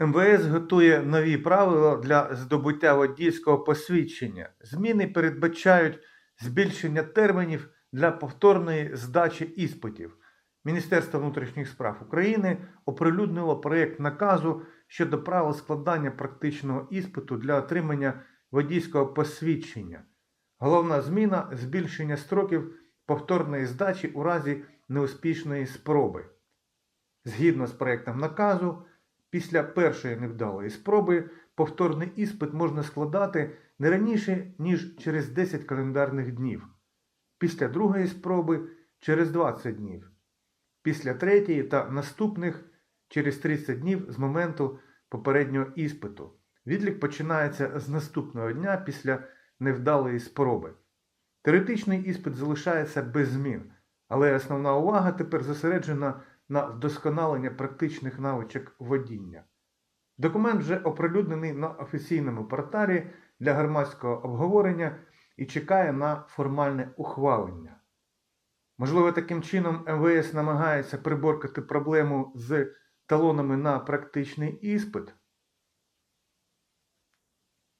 МВС готує нові правила для здобуття водійського посвідчення. Зміни передбачають збільшення термінів для повторної здачі іспитів. Міністерство внутрішніх справ України оприлюднило проєкт наказу щодо правил складання практичного іспиту для отримання водійського посвідчення. Головна зміна збільшення строків повторної здачі у разі неуспішної спроби. Згідно з проєктом наказу, після першої невдалої спроби повторний іспит можна складати не раніше, ніж через 10 календарних днів, після другої спроби через 20 днів, після третьої та наступних через 30 днів з моменту попереднього іспиту. Відлік починається з наступного дня після невдалої спроби. Теоретичний іспит залишається без змін, але основна увага тепер зосереджена на вдосконалення практичних навичок водіння. Документ вже оприлюднений на офіційному порталі для громадського обговорення і чекає на формальне ухвалення. Можливо, таким чином МВС намагається приборкати проблему з талонами на практичний іспит.